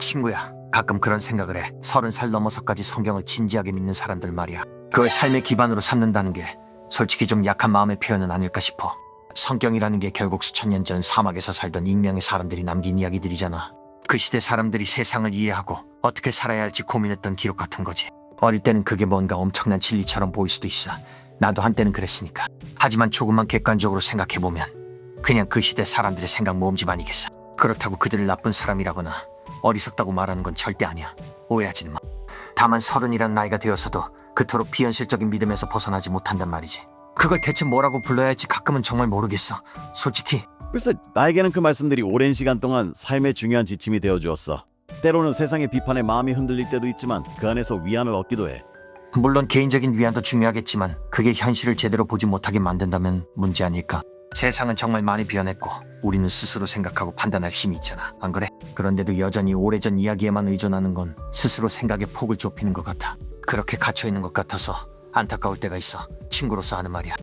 친구야, 가끔 그런 생각을 해. 서른 살 넘어서까지 성경을 진지하게 믿는 사람들 말이야. 그걸 삶의 기반으로 삼는다는 게 솔직히 좀 약한 마음의 표현은 아닐까 싶어. 성경이라는 게 결국 수천 년 전 사막에서 살던 익명의 사람들이 남긴 이야기들이잖아. 그 시대 사람들이 세상을 이해하고 어떻게 살아야 할지 고민했던 기록 같은 거지. 어릴 때는 그게 뭔가 엄청난 진리처럼 보일 수도 있어. 나도 한때는 그랬으니까. 하지만 조금만 객관적으로 생각해보면 그냥 그 시대 사람들의 생각 모음집 아니겠어. 그렇다고 그들을 나쁜 사람이라거나 어리석다고 말하는 건 절대 아니야. 오해하지는 마. 다만 서른이란 나이가 되어서도 그토록 비현실적인 믿음에서 벗어나지 못한단 말이지. 그걸 대체 뭐라고 불러야 할지 가끔은 정말 모르겠어. 솔직히 글쎄 나에게는 그 말씀들이 오랜 시간 동안 삶의 중요한 지침이 되어 주었어. 때로는 세상의 비판에 마음이 흔들릴 때도 있지만 그 안에서 위안을 얻기도 해. 물론 개인적인 위안도 중요하겠지만 그게 현실을 제대로 보지 못하게 만든다면 문제 아닐까? 세상은 정말 많이 변했고 우리는 스스로 생각하고 판단할 힘이 있잖아. 안 그래? 그런데도 여전히 오래전 이야기에만 의존하는 건 스스로 생각의 폭을 좁히는 것 같아. 그렇게 갇혀 있는 것 같아서 안타까울 때가 있어. 친구로서 하는 말이야.